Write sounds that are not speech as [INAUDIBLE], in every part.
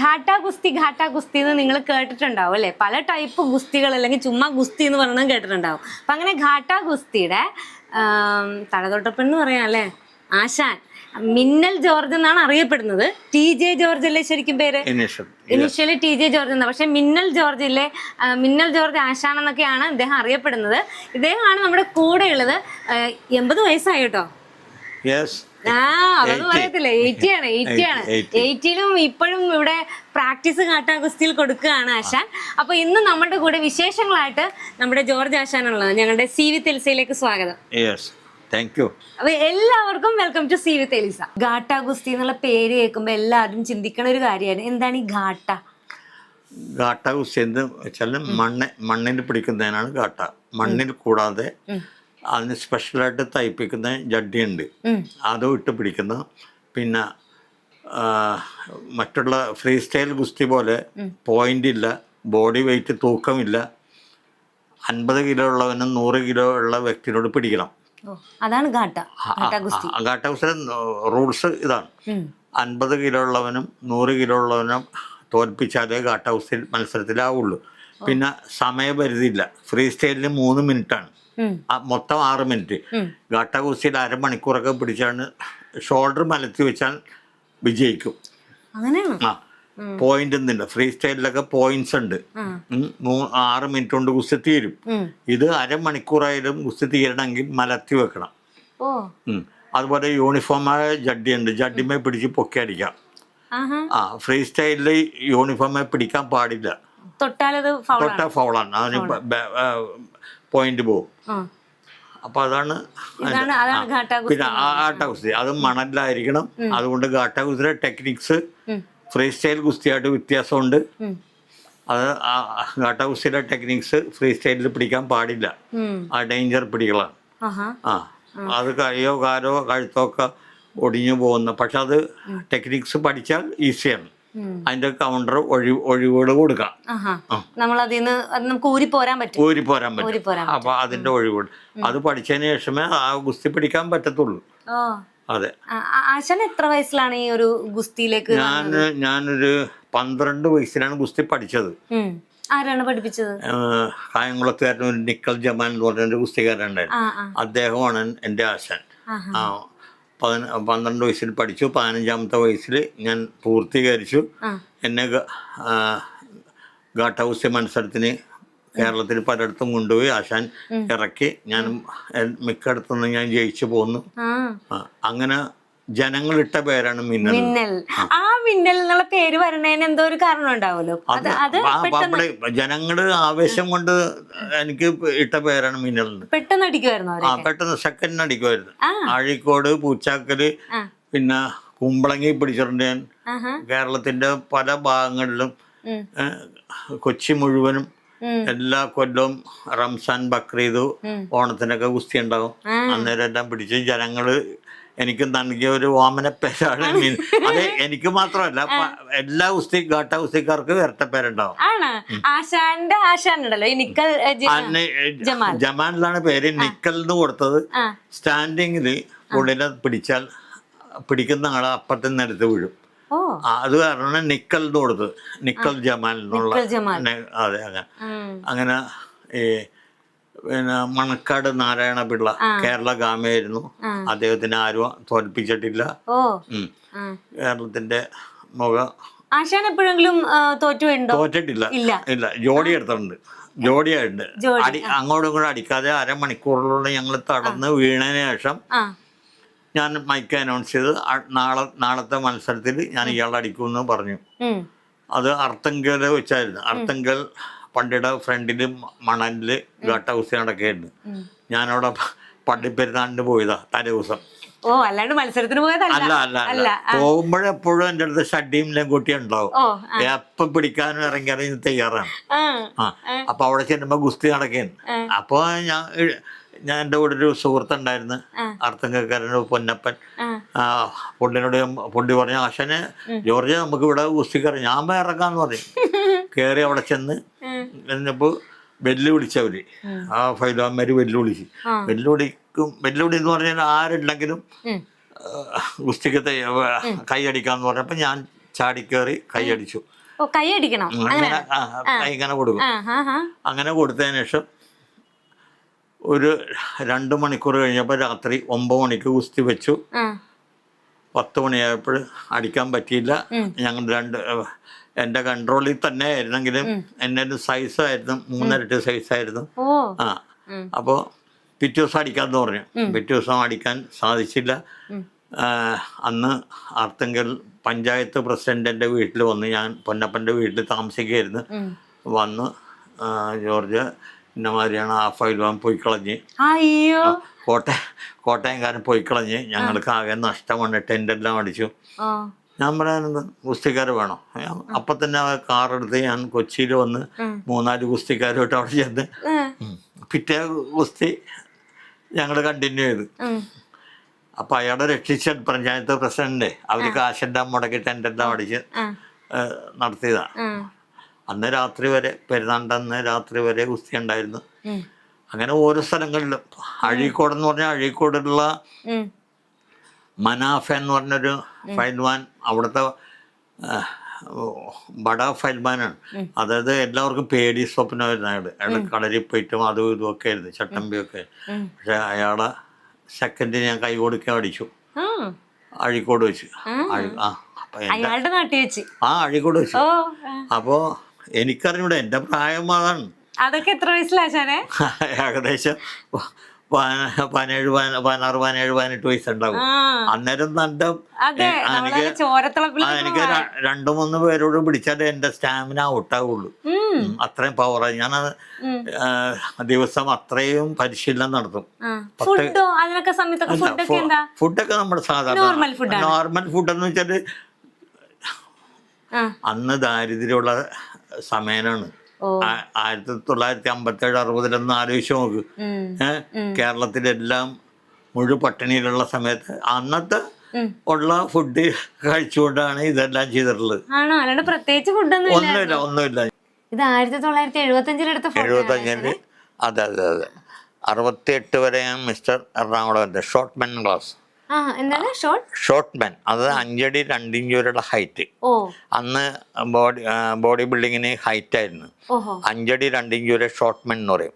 ഘാട്ട ഗുസ്തി ഘാട്ട ഗുസ്തി എന്ന് നിങ്ങൾ കേട്ടിട്ടുണ്ടാവും അല്ലെ? പല ടൈപ്പ് ഗുസ്തികൾ അല്ലെങ്കിൽ ചുമ്മാ ഗുസ്തി എന്ന് പറയുന്നത് കേട്ടിട്ടുണ്ടാവും. അപ്പൊ അങ്ങനെ ഘാട്ട ഗുസ്തിയുടെ എന്ന് പറയാം അല്ലെ? ആശാൻ. മിന്നൽ ജോർജ് എന്നാണ് അറിയപ്പെടുന്നത്. ടി ജെ ജോർജ് അല്ലേ ശരിക്കും പേര്? ഇനിഷ്യലി ടി ജെ ജോർജ് എന്നാണ് പക്ഷെ മിന്നൽ ജോർജിലെ ഇല്ലേ? മിന്നൽ ജോർജ് ആശാൻ എന്നൊക്കെയാണ് ഇദ്ദേഹം അറിയപ്പെടുന്നത്. ഇദ്ദേഹമാണ് നമ്മുടെ കൂടെയുള്ളത്. എൺപത് വയസ്സായി കേട്ടോ? ആ അതൊന്നും പറയത്തില്ല. [LAUGHS] എയ്റ്റി ആണ് എയ്റ്റി. ആണ്. എയ്റ്റിയിലും ഇപ്പോഴും ഇവിടെ പ്രാക്ടീസ് കാട്ടാ ഗുസ്തിയിൽ കൊടുക്കുകയാണ് ആശാൻ. അപ്പൊ ഇന്ന് നമ്മുടെ കൂടെ വിശേഷങ്ങളായിട്ട് നമ്മുടെ ജോർജ് ആശാൻ ആശാനുള്ളത് ഞങ്ങളുടെ സി വി തെൽസയിലേക്ക് സ്വാഗതം. യെസ് താങ്ക് യു അപ്പൊ എല്ലാവർക്കും വെൽക്കം ടു സി വി തെലിസ. ഗാട്ട ഗുസ്തി എന്നുള്ള പേര് കേൾക്കുമ്പോൾ എല്ലാവരും ചിന്തിക്കണ ഒരു കാര്യമാണ്. എന്താണ് ഈ ഗാട്ട ഗാട്ട ഗുസ്തി എന്ന് വെച്ചാൽ മണ്ണ് മണ്ണിൽ പിടിക്കുന്നതിനാണ് ഗാട്ട മണ്ണിൽ കൂടാതെ അതിന് സ്പെഷ്യലായിട്ട് തയ്പ്പിക്കുന്ന ജഡ്ഡിയുണ്ട്. അതും ഇട്ട് പിടിക്കുന്ന. പിന്നെ മറ്റുള്ള ഫ്രീ സ്റ്റൈൽ ഗുസ്തി പോലെ പോയിന്റ് ഇല്ല ബോഡി വെയിറ്റ് തൂക്കമില്ല. അൻപത് കിലോ ഉള്ളവനും നൂറ് കിലോ ഉള്ള വ്യക്തിനോട് പിടിക്കണം. അതാണ് ഗാട്ട ഗുസ്തി. റൂൾസ് ഇതാണ്. അൻപത് കിലോ ഉള്ളവനും നൂറ് കിലോ ഉള്ളവനും തോൽപ്പിച്ചാലേ ഗാട്ട ഗുസ്തി മത്സരത്തിലാവുള്ളൂ. പിന്നെ സമയപരിധിയില്ല ഫ്രീ സ്റ്റൈലിന് മൂന്ന് മിനിറ്റാണ്. മൊത്തം ആറ് മിനിറ്റ്. ഗാട്ട കുസ്തിയിൽ അരമണിക്കൂറൊക്കെ പിടിച്ചാണ് ഷോൾഡർ മലത്തി വെച്ചാൽ വിജയിക്കും. ആ പോയിന്റ് ഒന്നുമില്ല ഫ്രീ സ്റ്റൈലിലൊക്കെ പോയിന്റ്സ് ഉണ്ട്. ആറ് മിനിറ്റ് കൊണ്ട് കുസ്തി തീരും. ഇത് അരമണിക്കൂറായാലും കുസ്തി തീരണമെങ്കിൽ മലത്തി വെക്കണം. അതുപോലെ യൂണിഫോമായ ജഡ്ഡി ഉണ്ട് ജഡ്ഡിമേ പിടിച്ച് പൊക്കി അടിക്കാം. ആ ഫ്രീ സ്റ്റൈലിൽ യൂണിഫോമായി പിടിക്കാൻ പാടില്ല. തൊട്ടാലത് ഫൗളാണ് തൊട്ട ഫൗളാണ് അതിന് പോയിന്റ് പോകും അപ്പൊ അതാണ് പിന്നെ ആ- ആട്ട കുസ്തി അത് മണലിലായിരിക്കണം. അതുകൊണ്ട് ഘാട്ടകുസ്തിയുടെ ടെക്നിക്സ് ഫ്രീ സ്റ്റൈൽ കുസ്തിയായിട്ട് വ്യത്യാസമുണ്ട്. അത് ആ ഘാട്ടകുസ്തിയുടെ ടെക്നിക്സ് ഫ്രീ സ്റ്റൈലിൽ പിടിക്കാൻ പാടില്ല. ആ ഡേഞ്ചർ പിടികളാണ് ആ. അത് കൈയോ കാലോ കഴുത്തോ ഒക്കെ ഒടിഞ്ഞു പോകുന്ന പക്ഷെ അത് ടെക്നിക്സ് പഠിച്ചാൽ ഈസിയാണ്. അതിന്റെ കൗണ്ടർ ഒഴി ഒഴിവുകൾ കൊടുക്കാം. നമ്മൾ അതിന്ന് നമുക്ക് ഊരി പോരാൻ പറ്റും. ഊരി പോരാൻ പറ്റും. അപ്പൊ അതിന്റെ ഒഴിവുകൾ അത് പഠിച്ചതിന് ശേഷമേ ആ ഗുസ്തി പിടിക്കാൻ പറ്റത്തുള്ളൂ. അതെ. ആശാൻ എത്ര വയസ്സിലാണ് ഈ ഒരു ഗുസ്തിയിലേക്ക് ഞാൻ ഞാനൊരു പന്ത്രണ്ട് വയസ്സിലാണ് ഗുസ്തി പഠിച്ചത്. ആരാണ് പഠിപ്പിച്ചത്? കായംകുളത്തുകാരൻ ഒരു നിക്കൽ ജമാൻ എന്ന് ആ ആ. അദ്ദേഹമാണ് എന്റെ ആശാൻ. ആ പതിന പന്ത്രണ്ട് വയസ്സിൽ പഠിച്ചു. പതിനഞ്ചാമത്തെ വയസ്സിൽ ഞാൻ പൂർത്തീകരിച്ചു. എന്നെ ഗാട്ട് ഹൗസ് മത്സരത്തിന് കേരളത്തിൽ പലയിടത്തും കൊണ്ടുപോയി ആശാൻ ഇറക്കി. ഞാൻ മിക്കയിടത്തുനിന്ന് ഞാൻ ജയിച്ചു പോന്നു. അങ്ങനെ ജനങ്ങളിട്ട പേരാണ് മിന്നൽ. മിന്നൽ. ആ. മിന്നൽ എന്നുള്ള പേര് വരണേന് എന്തോ ഒരു കാരണം ഉണ്ടാവുമല്ലോ. അത് അത് ആ, അവിടെ ജനങ്ങൾ ആവേശം കൊണ്ട് എനിക്ക് ഇട്ട പേരാണ് മിന്നൽ. പെട്ടെന്ന് അടിക്കുമായിരുന്നു ആ പെട്ടെന്ന് സെക്കൻഡിന് അടിക്കുമായിരുന്നു. ആഴിക്കോട് പൂച്ചാക്കൽ പിന്നെ കുമ്പളങ്ങി പിടിച്ചിട്ടുണ്ട് ഞാൻ കേരളത്തിന്റെ പല ഭാഗങ്ങളിലും കൊച്ചി മുഴുവനും എല്ലാ കൊല്ലവും റംസാൻ ബക്രീദ് ഓണത്തിനൊക്കെ ഗുസ്തി ഉണ്ടാവും അന്നേരം എല്ലാം പിടിച്ച് ജനങ്ങൾ എനിക്ക് നൽകിയ ഒരു വാമന പേരാണ്. മീൻ അത് എനിക്ക് മാത്രമല്ല എല്ലാ ഉസ്തി ഘട്ട ഉസ്തിക്കാർക്കും ഇരട്ട പേരുണ്ടാവും. ആണ്. ആശാന്റെ ആശാൻ ഉണ്ടല്ലോ നിക്കൽ ഏ, ജമാൽ. ജമാലിലാണ് പേര്. നിക്കൽ എന്ന് കൊടുത്തത്. സ്റ്റാൻഡിങ്ങിൽ ഉള്ളിനെ പിടിച്ചാൽ പിടിക്കുന്ന ആളെ അപ്പുറത്തു നിന്ന് എടുത്ത് വീഴും. അത് കാരണം നിക്കൽ എന്ന് കൊടുത്തത് നിക്കൽ ജമാൽ. എന്നുള്ള. അതെ അങ്ങനെ. അങ്ങനെ ഈ പിന്നെ മണക്കാട് നാരായണ പിള്ള കേരള ഗാമയായിരുന്നു. അദ്ദേഹത്തിന് ആരും തോൽപ്പിച്ചിട്ടില്ല. കേരളത്തിന്റെ മുഖ ആശാൻ എപ്പോഴെങ്കിലും തോറ്റുണ്ടോ തോറ്റിട്ടില്ല. ഇല്ല. ജോഡി എടുത്തിട്ടുണ്ട്. ജോഡിയായിട്ടുണ്ട്. ജോഡി, അടി അങ്ങോട്ടും ഇങ്ങോട്ടും അടിക്കാതെ അരമണിക്കൂറിലൂടെ ഞങ്ങൾ തടന്ന് വീണതിന് ശേഷം ഞാൻ മൈക്ക് അനൗൺസ് ചെയ്ത് നാളെ നാളത്തെ മത്സരത്തിൽ ഞാൻ ഇയാൾ അടിക്കുമെന്ന് പറഞ്ഞു. അത് അർത്തങ്കൽ വെച്ചായിരുന്നു. അർത്തങ്കൽ പണ്ടിയുടെ ഫ്രണ്ടിന് മണലിൽ ഗട്ട ഹൗസ് നടക്കുകയായിരുന്നു ഞാനവിടെ പള്ളിപ്പെരുന്നാളിന് പോയതാ തലേ ദിവസം. ഓ അല്ലാണ്ട് മത്സരത്തിന് പോയതല്ല. അല്ല അല്ല പോകുമ്പോഴെപ്പോഴും എന്റെ അടുത്ത് ഷഡ്ഡിയും ലെങ്കുട്ടി ഉണ്ടാവും എപ്പം പിടിക്കാനും ഇറങ്ങിയാലും ഇത് തയ്യാറാണ്. അപ്പൊ അവിടെ ചെല്ലുമ്പോ ഗുസ്തി നടക്കുന്നു അപ്പൊ ഞാൻ ഞാൻ എന്റെ കൂടെ ഒരു സുഹൃത്തുണ്ടായിരുന്നു. അർത്തങ്കക്കാരന് പൊന്നപ്പൻ. പുള്ളിനോട് പുള്ളി പറഞ്ഞു ആശാനെ ജോർജ് നമുക്ക് ഇവിടെ ഗുസ്തിക്കറി ഞാൻ ഇറങ്ങാന്ന് പറഞ്ഞു [LAUGHS] കയറി അവിടെ ചെന്ന് എന്നിപ്പോ വെല്ലുവിളിച്ചവര് ആ ഫൈലോമാര് വെല്ലുവിളിച്ച് വെല്ലുവിളിക്കും വെല്ലുവിളി എന്ന് പറഞ്ഞാൽ ആരുണ്ടെങ്കിലും ഗുസ്തിക്കത്തെ കൈയടിക്കാന്ന് പറഞ്ഞപ്പോ ഞാൻ ചാടിക്കേറി കൈയടിച്ചു ഓ കൈ അടിക്കണം. അങ്ങനെ. ആ, കൈ ഇങ്ങനെ കൊടുക്കും. അങ്ങനെ കൊടുത്തതിന് ശേഷം ഒരു രണ്ട് മണിക്കൂർ കഴിഞ്ഞപ്പോൾ രാത്രി ഒമ്പത് മണിക്ക് ഗുസ്തി വെച്ചു. പത്ത് മണിയായപ്പോൾ അടിക്കാൻ പറ്റിയില്ല. ഞങ്ങൾ രണ്ട് എന്റെ കൺട്രോളിൽ തന്നെ ആയിരുന്നെങ്കിലും എന്റെ ഒരു സൈസായിരുന്നു മൂന്നരട്ടി സൈസായിരുന്നു ആ. അപ്പോൾ പിറ്റേ ദിവസം അടിക്കാമെന്ന് പറഞ്ഞു. പിറ്റേ ദിവസം അടിക്കാൻ സാധിച്ചില്ല. അന്ന് ആർക്കെങ്കിൽ പഞ്ചായത്ത് പ്രസിഡന്റിന്റെ വീട്ടിൽ വന്ന് ഞാൻ പൊന്നപ്പന്റെ വീട്ടിൽ താമസിക്കുകയായിരുന്നു. വന്ന് ജോർജ് ഇന്ന മാതിരിയാണ് ആ ഫൈൽവാൻ പോയി കളഞ്ഞ്. കോട്ടയം കോട്ടയംകാരൻ പോയി കളഞ്ഞ്. ഞങ്ങൾക്ക് ആകെ നഷ്ടമാണ് ടെന്റെല്ലാം അടിച്ചു. ഞാൻ പറയാനെന്ത് ഗുസ്തിക്കാർ വേണം. അപ്പൊ തന്നെ ആ കാർ കാറെടുത്ത് ഞാൻ കൊച്ചിയിൽ വന്ന് മൂന്നാൽ ഗുസ്തിക്കാരുമായിട്ട് അവിടെ ചെന്ന്. പിറ്റേ ഗുസ്തി ഞങ്ങൾ കണ്ടിന്യൂ ചെയ്തു. അപ്പൊ അയാളെ രക്ഷിച്ച പഞ്ചായത്ത് പ്രസിഡന്റ് അവർ കാശെല്ലാം മുടക്കി ടെന്റെല്ലാം അടിച്ച് നടത്തിയതാണ് അന്ന് രാത്രി വരെ പെരുന്നാണ്ട് അന്ന് രാത്രി വരെ ഗുസ്തി ഉണ്ടായിരുന്നു. അങ്ങനെ ഓരോ സ്ഥലങ്ങളിലും. അഴീക്കോട് എന്ന് പറഞ്ഞാൽ അഴീക്കോടുള്ള. മനാഫ് എന്ന് പറഞ്ഞൊരു ഫൈൽമാൻ അവിടുത്തെ ബഡ ഫൈൽമാനാണ് അതായത് എല്ലാവർക്കും പേടി സ്വപ്നമായിരുന്നു അയാൾ അയാൾ കളരി പോയിട്ടും അതും ഇതും ഒക്കെ ആയിരുന്നു ചട്ടമ്പിയൊക്കെ പക്ഷെ അയാളെ സെക്കൻഡ് ഞാൻ കൈ കൊടുക്കാൻ അടിച്ചു. അഴിക്കോട് വെച്ച്. ആ. അഴിക്കോട് വെച്ചു അയാളുടെ നാട്ടിൽ വെച്ച്. ആ അഴീക്കോട് വെച്ച്. ഓ അപ്പോൾ എനിക്കറിഞ്ഞൂടെ എന്റെ പ്രായം അതാണ്. അതൊക്കെ എത്ര വയസ്സിലാശാനെ [LAUGHS] ഏകദേശം പതിനേഴ് പതിന- പതിനാറ് പതിനേഴ് പതിനെട്ട് വയസ്സുണ്ടാവും. അന്നേരം നല്ല എനിക്ക് രണ്ടു മൂന്ന് പേരോട് പിടിച്ചാൽ എന്റെ സ്റ്റാമിന ഔട്ടാവുള്ളൂ. അത്രയും പവറാണ് ഞാൻ ദിവസം അത്രയും പരിശീലനം നടത്തും. ഫുഡൊക്കെ നമ്മുടെ സാധാരണ നോർമൽ ഫുഡെന്ന് നോർമൽ ഫുഡ് എന്ന് വെച്ചാൽ അന്ന് ദാരിദ്ര്യമുള്ള സമയനാണ്. ആയിരത്തി തൊള്ളായിരത്തി അമ്പത്തേഴ് അറുപതിലൊന്ന് ആലോചിച്ച് നോക്ക്. കേരളത്തിലെല്ലാം മുഴു പട്ടിണിയിലുള്ള സമയത്ത് അന്നത്തെ ഉള്ള ഫുഡ് കഴിച്ചുകൊണ്ടാണ് ഇതെല്ലാം ചെയ്തിട്ടുള്ളത്. പ്രത്യേകിച്ച് ഒന്നുമില്ല ഒന്നുമില്ല. ഇത് ആയിരത്തി തൊള്ളായിരത്തി എഴുപത്തി അഞ്ചിൽ അതെ അതെ അതെ. അറുപത്തിയെട്ട് വരെ വരെയാണ് mister Ernakulam short men class. Short men. അത് അഞ്ചടി രണ്ടിഞ്ച് വരെയുള്ള ഹൈറ്റ്. അന്ന് ബോഡി ബോഡി ബിൽഡിങ്ങിന് ഹൈറ്റ് ആയിരുന്നു അഞ്ചടി രണ്ടിഞ്ച് വരെ ഷോർട്ട് മാൻ എന്ന് പറയും.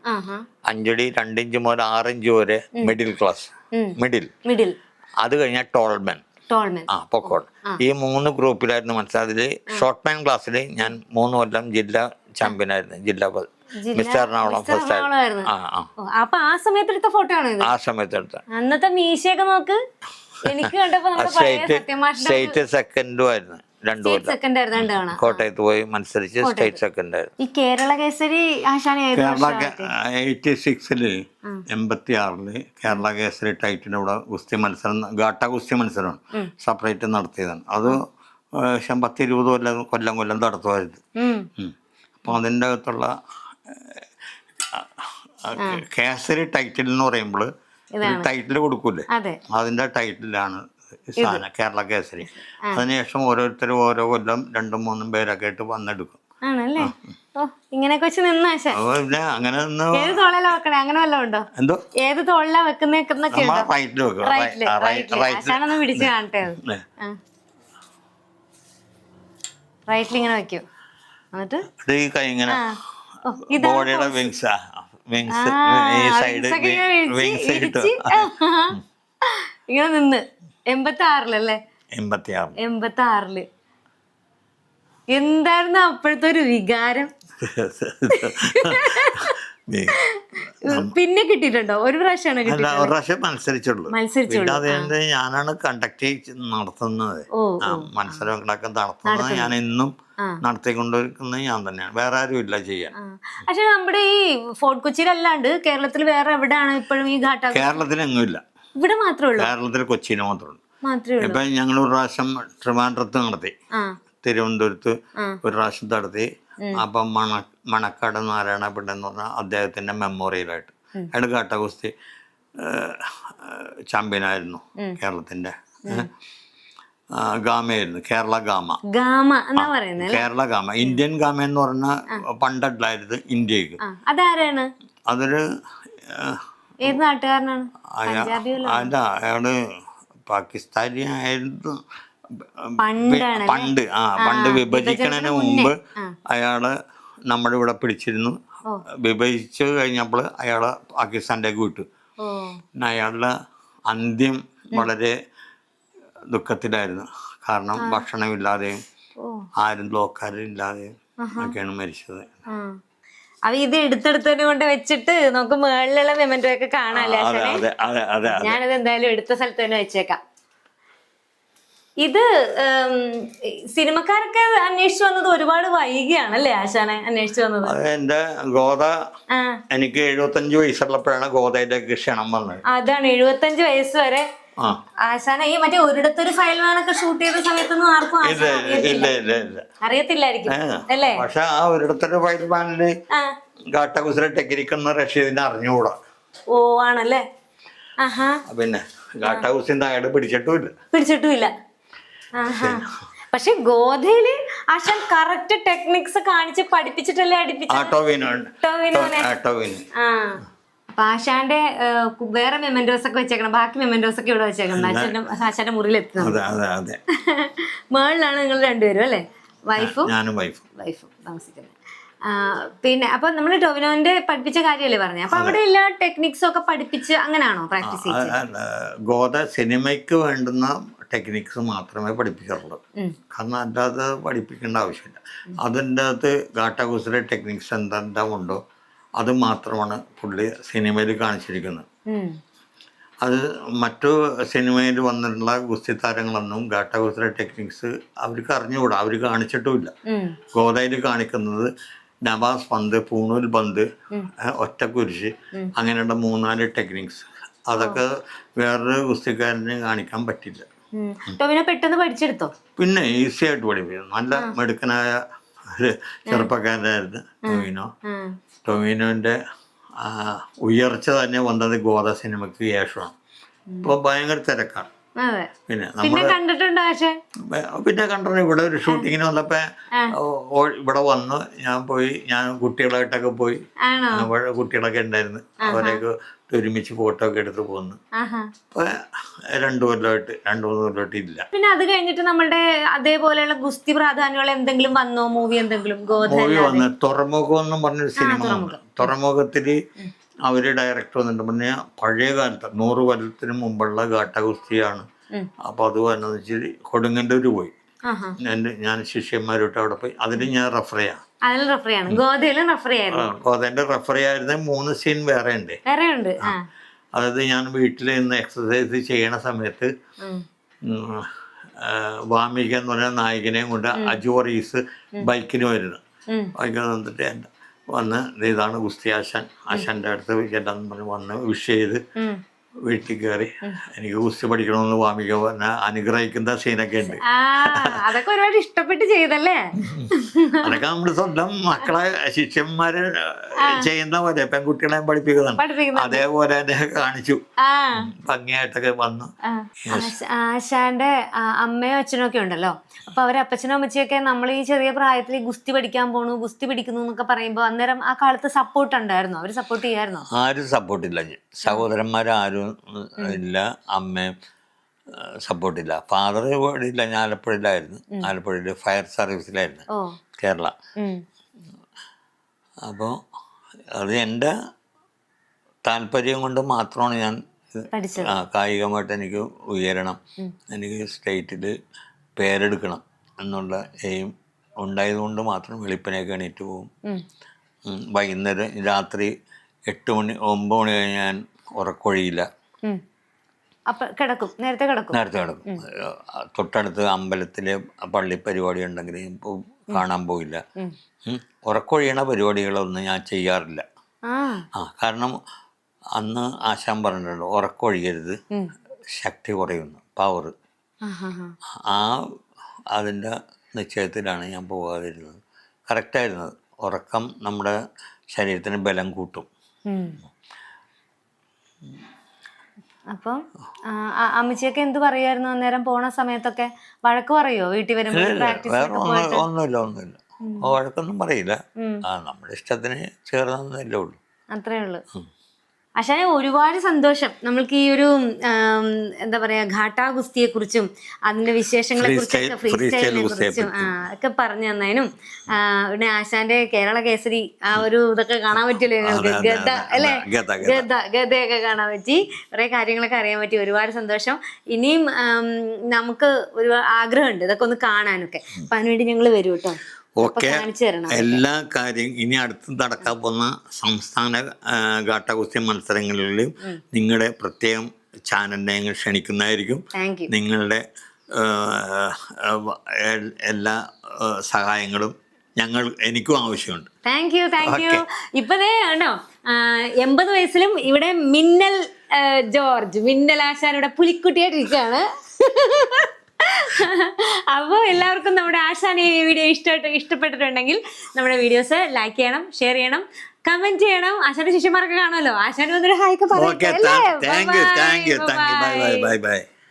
അഞ്ചടി രണ്ടിഞ്ച് മുതൽ ആറിഞ്ച് വരെ മിഡിൽ ക്ലാസ്. മിഡിൽ. മിഡിൽ. അത് കഴിഞ്ഞാൽ ടോൾ മെൻ. ടോൾമെൻ ആ പൊക്കോൺ. ഈ മൂന്ന് ഗ്രൂപ്പിലായിരുന്നു മനസ്സിലായി അതിൽ ഷോർട്ട് മാൻ ക്ലാസ്സിൽ ഞാൻ മൂന്ന് കൊല്ലം ജില്ലാ ചാമ്പ്യനായിരുന്നു. ആയിരുന്നു ജില്ലാ- മിസ്റ്റർ എറണാകുളം മിസ്റ്റർ ഫസ്റ്റ് ആയിരുന്നു ആ ആ. അപ്പൊ ആ സമയത്ത് എടുത്ത ഫോട്ടോ ആണ് ഇത്? ആ സമയത്തെടുത്ത. അന്നത്തെ മീശയൊക്കെ നോക്ക്. എനിക്ക് കണ്ടപ്പോ നമ്മുടെ പഴയ സ്റ്റേറ്റ് സത്യമാഷിന്റെ സ്റ്റേറ്റ് സെക്കൻഡും ആയിരുന്നു. രണ്ടു കൊല്ലം. സെക്കൻഡ് ആയിരുന്നു രണ്ട് കോട്ടയത്ത് പോയി മത്സരിച്ച് സ്റ്റേറ്റ് സെക്കൻഡ് ആയിരുന്നു. ഈ കേരള കേസരി ആശാന ഏത് കേരള വർഷമാ? എയ്റ്റി സിക്സിൽ എൺപത്തി ആറിൽ കേരള കേസരി ടൈറ്റിന് ഇവിടെ ഗുസ്തി മത്സരം ഗാട്ട ഗുസ്തി മത്സരം സെപ്പറേറ്റ് നടത്തിയതാണ്. അത് ഏകദേശം പത്ത് ഇരുപത് കൊല്ലം കൊല്ലം കൊല്ലം നടത്തുമായിരുന്നു. ഉം. അപ്പോൾ അതിന്റെ അകത്തുള്ള കേസരി ടൈറ്റിൽ എന്ന് പറയുമ്പോൾ ടൈറ്റിൽ കൊടുക്കൂലേ അതെ. അതിന്റെ ടൈറ്റിലാണ് സാധനം കേരള കേസരി. അതിനുശേഷം ഓരോരുത്തരും ഓരോ കൊല്ലം രണ്ടും മൂന്നും പേരൊക്കെ ആയിട്ട് വന്നെടുക്കും. ആണല്ലേ? നിന്ന ആശാൻ അങ്ങനെ ഏത് വെക്കണേ? അങ്ങനെ വല്ലതും ഉണ്ടോ? എന്തോ? ഏത് തോളിലാ പിടിച്ച് കാണട്ടെ. റൈറ്റിൽ ഇങ്ങനെ വെക്കൂ. എന്നിട്ട്? ഇങ്ങനെ ബോഡിയുടെ വിങ്സ് വിങ്സ് ഈ സൈഡ് ഇങ്ങനെ ഇടിച്ച് വിങ്സ് കിട്ടും ഇടിച്ച് ഇങ്ങനെ നിന്ന്. എൺപത്തി ആറിലല്ലേ എൺപത്തി ആറ് എൺപത്തി ആറിൽ എന്തായിരുന്നു അപ്പോഴത്തെ ഒരു വികാരം? [LAUGHS] പിന്നെ കിട്ടിയിട്ടുണ്ടോ? ഒരു പ്രാവശ്യമാണ് ഒരു പ്രാവശ്യം മത്സരിച്ചുള്ളൂ. മത്സരിച്ചുള്ളൂ, പിന്നെ ഞാനാണ് കണ്ടക്ട് നടത്തുന്നത്. മത്സരങ്ങളൊക്കെ നടത്തുന്നത് ഞാൻ ഇന്നും. നടത്തിക്കൊണ്ടിരിക്കുന്നത് ഞാൻ തന്നെയാണ്. വേറെ ആരും ഇല്ല ചെയ്യാൻ. പക്ഷെ നമ്മുടെ ഈ ഫോർട്ട് കൊച്ചിയിലല്ലാണ്ട് കേരളത്തിൽ വേറെ എവിടെയാണ് ഇപ്പോഴും ഈ ഘാട്ട കേരളത്തിലൊന്നും ഇല്ല ഇവിടെ മാത്രമേ ഉള്ളൂ? കേരളത്തിൽ കൊച്ചിയിൽ മാത്രമേ ഉള്ളൂ. ഇപ്പം ഞങ്ങൾ ഒരു പ്രാവശ്യം ട്രിവാൻഡ്രത്ത് നടത്തി. തിരുവനന്തപുരത്ത് ഒരു പ്രാവശ്യം നടത്തി. അപ്പം മണ മണക്കാട് നാരായണ പിള്ള എന്ന് പറഞ്ഞാൽ അദ്ദേഹത്തിന്റെ മെമ്മോറിയലായിട്ട്. അയാൾ കാട്ടകുസ്തി ചാമ്പ്യനായിരുന്നു കേരളത്തിന്റെ. ഗാമയായിരുന്നു കേരള ഗാമ. ഗാമ കേരള ഗാമ. ഇന്ത്യൻ ഗാമ എന്ന് പറഞ്ഞ പണ്ടായിരുന്നു ഇന്ത്യയ്ക്ക്. അതാരാണ്? അതൊരു നാട്ടുകാരനാണ്? അല്ല അയാൾ പാകിസ്ഥാനി ആയിരുന്നു പണ്ട് ആ പണ്ട് വിഭജിക്കണതിന് മുമ്പ് അയാൾ നമ്മുടെ ഇവിടെ പിടിച്ചിരുന്നു. വിഭജിച്ച് കഴിഞ്ഞപ്പോൾ അയാളെ പാകിസ്ഥാനിലേക്ക് വിട്ടു. അയാളുടെ അന്ത്യം വളരെ ദുഃഖത്തിലായിരുന്നു. കാരണം ഭക്ഷണമില്ലാതെയും ആരും ലോക്കാരും ഇല്ലാതെയും ഒക്കെയാണ് മരിച്ചത്. അവ ഇത് എടുത്തെടുത്തതിനെ കൊണ്ട് വെച്ചിട്ട് നമുക്ക് മേളിലുള്ള മെമന്റോ ഒക്കെ കാണാല്ലേ ഞാനിത് എന്തായാലും എടുത്ത സ്ഥലത്ത് തന്നെ വെച്ചേക്കാം. ഇത് സിനിമക്കാരൊക്കെ അന്വേഷിച്ചു വന്നത് ഒരുപാട് വൈകിയാണ് അല്ലേ ആശാനെ അന്വേഷിച്ചു വന്നത്? എന്റെ ഗോത എനിക്ക് എഴുപത്തഞ്ചു വയസ്സുള്ളപ്പോഴാണ് ഗോതയുടെ ക്ഷണം വന്നത്. അതാണ് എഴുപത്തഞ്ച് വയസ്സ് വരെ. ആശാന ഈ മറ്റേ ഒരിടത്തൊരു ഫയൽ വാനൊക്കെ ഷൂട്ട് ചെയ്ത സമയത്തൊന്നും ആർക്കും അറിയത്തില്ലായിരിക്കും. അല്ലേ? പക്ഷെ ആ ഒരിടത്തൊരു ഫയൽ പാനൽ ആ. ഗാട്ടകുസര ടെക്നിക് എന്ന റഷ്യദിനെ അറിഞ്ഞുകൂടാ ഓ ആണല്ലേ? പിന്നെ ഗാട്ടഹൗസിന്റെ അയാൾ പിടിച്ചിട്ടുമില്ല പിടിച്ചിട്ടുമില്ല പക്ഷെ ഗോധയിൽ ആശാൻ കറക്റ്റ് ടെക്നിക്സ് കാണിച്ച് പഠിപ്പിച്ചിട്ടല്ലേ അടുപ്പിച്ച അപ്പൊ ആശാന്റെ വേറെ മെമ്മൻഡോസ് ഒക്കെ വെച്ചേക്കണം. ബാക്കി മെമ്മൻഡോസ് ഒക്കെ ഇവിടെ വെച്ചേക്കണം. ആശാന്റെ ആശാന്റെ മുറിയിൽ അതെ മേളിലാണ് നിങ്ങൾ രണ്ടുപേരും അല്ലേ? വൈഫും ഞാനും വൈഫും വൈഫും താമസിക്കുന്നത്. പിന്നെ അപ്പൊ നമ്മൾ ടോവിനോന്റെ പഠിപ്പിച്ച കാര്യമല്ലേ പറഞ്ഞത് അപ്പൊ അവിടെ എല്ലാ ടെക്നിക്സും ഒക്കെ പഠിപ്പിച്ച് അങ്ങനെയാണോ പ്രാക്ടീസ് ഗോത സിനിമയ്ക്ക് വേണ്ടുന്ന ടെക്നിക്സ് മാത്രമേ പഠിപ്പിക്കാറുള്ളൂ. കാരണം അല്ലാതെ പഠിപ്പിക്കേണ്ട ആവശ്യമില്ല. അതിന്റെ അകത്ത് ഗാട്ടകുസര ടെക്നിക്സ് എന്തെല്ലാം ഉണ്ടോ അത് മാത്രമാണ് പുള്ളി സിനിമയിൽ കാണിച്ചിരിക്കുന്നത്. അത് മറ്റു സിനിമയിൽ വന്നിട്ടുള്ള ഗുസ്തി താരങ്ങളൊന്നും ഗാട്ടകുസര ടെക്നിക്സ് അവർക്ക് അറിഞ്ഞുകൂടാ അവർ കാണിച്ചിട്ടുമില്ല. ഗോദയിൽ കാണിക്കുന്നത് നവാസ് പന്ത് പൂണൂൽ പന്ത് ഒറ്റ ഒറ്റക്കുരിശ് അങ്ങനെയുള്ള മൂന്നാൽ ടെക്നിക്സ്. അതൊക്കെ വേറൊരു ഗുസ്തിക്കാരന് കാണിക്കാൻ പറ്റില്ല. ടൊവിനോ പെട്ടെന്ന് പഠിച്ചെടുത്തോ? പിന്നെ ഈസി ആയിട്ട് പഠിപ്പിക്കും. നല്ല മെടുക്കനായ ഒരു ചെറുപ്പക്കാരനായിരുന്നു ടൊവിനോ. ടൊവിനോന്റെ ഉയർച്ച തന്നെ വന്നത് ഗോദ സിനിമയ്ക്ക് ശേഷമാണ്. ഇപ്പോൾ ഭയങ്കര തിരക്കാണ്. പിന്നെ പിന്നെ നമ്മൾ പിന്നെ കണ്ടു ഇവിടെ ഒരു ഷൂട്ടിങ്ങിന് വന്നപ്പോ ഇവിടെ വന്നു ഞാൻ പോയി ഞാൻ കുട്ടികളായിട്ടൊക്കെ പോയി. കുട്ടികളൊക്കെ ഉണ്ടായിരുന്നു. അവരെയൊക്കെ ഒരുമിച്ച് ഫോട്ടോ ഒക്കെ എടുത്ത് പോന്നു. അപ്പൊ രണ്ടു കൊല്ലമായിട്ട് രണ്ടു മൂന്ന് കൊല്ലമായിട്ട് ഇല്ല. പിന്നെ അത് കഴിഞ്ഞിട്ട് നമ്മുടെ അതേപോലെയുള്ള ഗുസ്തി പ്രാധാന്യമുള്ള എന്തെങ്കിലും വന്നോ? മൂവി എന്തെങ്കിലും? മൂവി വന്നു തുറമുഖം എന്നും പറഞ്ഞൊരു സിനിമ തുറമുഖത്തിൽ അവർ ഡയറക്ടർ വന്നിട്ട് പിന്നെ പഴയ കാലത്ത് നൂറ് കൊല്ലത്തിന് മുമ്പുള്ള ഗാട്ടഗുസ്തിയാണ് അപ്പോൾ അപ്പൊ അത് വന്നത് വെച്ചാൽ കൊടുങ്ങല്ലൂര് പോയി. എന്റെ ഞാൻ ശിഷ്യന്മാരോട്ട് അവിടെ പോയി. അതിന് ഞാൻ റെഫർ ചെയ്യാം ഗോതേന്റെ റെഫർ ചെയ്യായിരുന്ന മൂന്ന് സീൻ വേറെ ഉണ്ട്. അതായത് ഞാൻ വീട്ടിൽ നിന്ന് എക്സസൈസ് ചെയ്യണ സമയത്ത് വാമിക എന്ന് പറഞ്ഞ നായകനെയും കൊണ്ട് അജു റീസ് ബൈക്കിന് വരുന്നു. ബൈക്കിന് വന്നിട്ട് എന്റെ വന്ന് ഇതാണ് ഗുസ്തി ആശാൻ ആശാന്റെ അടുത്ത് ചെല്ലാന്ന് പറഞ്ഞ് വന്ന് വിഷ് ചെയ്ത്. വീട്ടിൽ കയറി. എനിക്ക് ഗുസ്തി പഠിക്കണമെന്ന് വാമിക പറഞ്ഞ അനുഗ്രഹിക്കുന്ന സീനൊക്കെ ഉണ്ട്. അതൊക്കെ ഒരുപാട് ഇഷ്ടപ്പെട്ട് ചെയ്തല്ലേ? അതൊക്കെ നമ്മുടെ സ്വന്തം മക്കളെ ശിഷ്യന്മാര് ചെയ്യുന്ന പോലെ പെൺകുട്ടികളെ പഠിപ്പിക്കുന്നുണ്ട്. അതേപോലെ തന്നെ കാണിച്ചു. ഭംഗിയായിട്ടൊക്കെ വന്നു. ആശാന്റെ അമ്മയും അച്ഛനും ഒക്കെ ഉണ്ടല്ലോ? അപ്പൊ അവരെ അപ്പച്ചനും അമ്മച്ചിയൊക്കെ നമ്മൾ ഈ ചെറിയ പ്രായത്തിൽ ഗുസ്തി പഠിക്കാൻ പോണു ഗുസ്തി പിടിക്കുന്നു എന്നൊക്കെ പറയുമ്പോ അന്നേരം ആ കാലത്ത് സപ്പോർട്ട് ഉണ്ടായിരുന്നു? അവർ സപ്പോർട്ട് ചെയ്യായിരുന്നു? ആരും സപ്പോർട്ടില്ല ഇല്ല അമ്മയും സപ്പോർട്ടില്ല ഫാദർ ഇല്ല. ഞാൻ ആലപ്പുഴയിലായിരുന്നു ആലപ്പുഴയിൽ ഫയർ സർവീസിലായിരുന്നു കേരള. അപ്പോൾ അത് എന്റെ താല്പര്യം കൊണ്ട് മാത്രമാണ് ഞാൻ കായികമായിട്ട് എനിക്ക് ഉയരണം. എനിക്ക് സ്റ്റേറ്റിൽ പേരെടുക്കണം എന്നുള്ള എയിം ഉണ്ടായതുകൊണ്ട് മാത്രം വെളുപ്പിനൊക്കെ എണീറ്റ് പോകും. വൈകുന്നേരം രാത്രി എട്ട് മണി ഒമ്പത് മണി കഴിഞ്ഞ് ഞാൻ ഉറക്കൊഴിയില്ല. അപ്പൊ കിടക്കും. നേരത്തെ കിടക്കും. നേരത്തെ കിടക്കും. തൊട്ടടുത്ത് അമ്പലത്തിലെ പള്ളി പരിപാടി ഉണ്ടെങ്കിൽ കാണാൻ പോയില്ല. ഉറക്കൊഴിയണ പരിപാടികളൊന്നും ഞാൻ ചെയ്യാറില്ല. ആ. കാരണം അന്ന് ആശാൻ പറഞ്ഞിട്ടുണ്ട് ഉറക്കൊഴിയരുത്. ശക്തി കുറയുന്നു. പവർ. ആ അതിന്റെ നിശ്ചയത്തിലാണ് ഞാൻ പോകാതിരുന്നത്. കറക്റ്റായിരുന്നത് ഉറക്കം നമ്മുടെ ശരീരത്തിന് ബലം കൂട്ടും. അപ്പം അമ്മച്ചിയൊക്കെ എന്ത് പറയുമായിരുന്നു അന്നേരം പോണ സമയത്തൊക്കെ? വഴക്ക് പറയോ? വീട്ടിൽ വരുമ്പോൾ പ്രാക്ടീസ് ഒന്നുമില്ല ഒന്നുമില്ല. വഴക്കൊന്നും പറയില്ല. ആ നമ്മുടെ ഇഷ്ടത്തിന് ചേർന്നല്ലേ ഉള്ളൂ. അത്രേ ഉള്ളു. അശാനെ ഒരുപാട് സന്തോഷം. നമ്മൾക്ക് ഈ ഒരു എന്താ പറയാ ഘാട്ടാ ഗുസ്തിയെ കുറിച്ചും അതിന്റെ വിശേഷങ്ങളെ Freestyle- ഫ്രീ സ്റ്റൈലിനെ കുറിച്ചും ഒക്കെ പറഞ്ഞു തന്നതിനും പിന്നെ ആശാന്റെ കേരള കേസരി ആ ഒരു ഇതൊക്കെ കാണാൻ പറ്റില്ലേ ഗദ അല്ലെ? ഗദ, ഗതയൊക്കെ കാണാൻ പറ്റി. കുറെ കാര്യങ്ങളൊക്കെ അറിയാൻ പറ്റി. ഒരുപാട് സന്തോഷം. ഇനിയും നമുക്ക് ഒരു ആഗ്രഹമുണ്ട്. ഇതൊക്കെ ഒന്ന് കാണാനൊക്കെ. അപ്പൊ അതിനുവേണ്ടി ഞങ്ങൾ വരും കേട്ടോ. ഓക്കെ എല്ലാ കാര്യം ഇനി അടുത്ത് നടക്കാൻ പോകുന്ന സംസ്ഥാന ആ, മത്സരങ്ങളിലും നിങ്ങളുടെ പ്രത്യേകം ചാനലിനെ ഞങ്ങൾ ക്ഷണിക്കുന്നതായിരിക്കും നിങ്ങളുടെ എല്ലാ സഹായങ്ങളും ഞങ്ങൾ എനിക്കും ആവശ്യമുണ്ട്. താങ്ക് യു താങ്ക് യു ഇപ്പതേ ആണോ എൺപത് വയസ്സിലും ഇവിടെ മിന്നൽ ജോർജ് മിന്നൽ ആശാനയുടെ പുലിക്കുട്ടിയായിട്ടിരിക്കുകയാണ്. [LAUGHS] അപ്പോൾ എല്ലാവർക്കും നമ്മുടെ ആശാൻ ഈ വീഡിയോ ഇഷ്ടപ്പെട്ട് ഇഷ്ടപ്പെട്ടിട്ടുണ്ടെങ്കിൽ നമ്മുടെ വീഡിയോസ് ലൈക്ക് ചെയ്യണം ഷെയർ ചെയ്യണം കമന്റ് ചെയ്യണം. ആശാന്റെ ശിഷ്യന്മാർക്ക് കാണുമല്ലോ. ആശാന് വന്നൊരു ഹായ് ഒക്കെ ഓക്കെ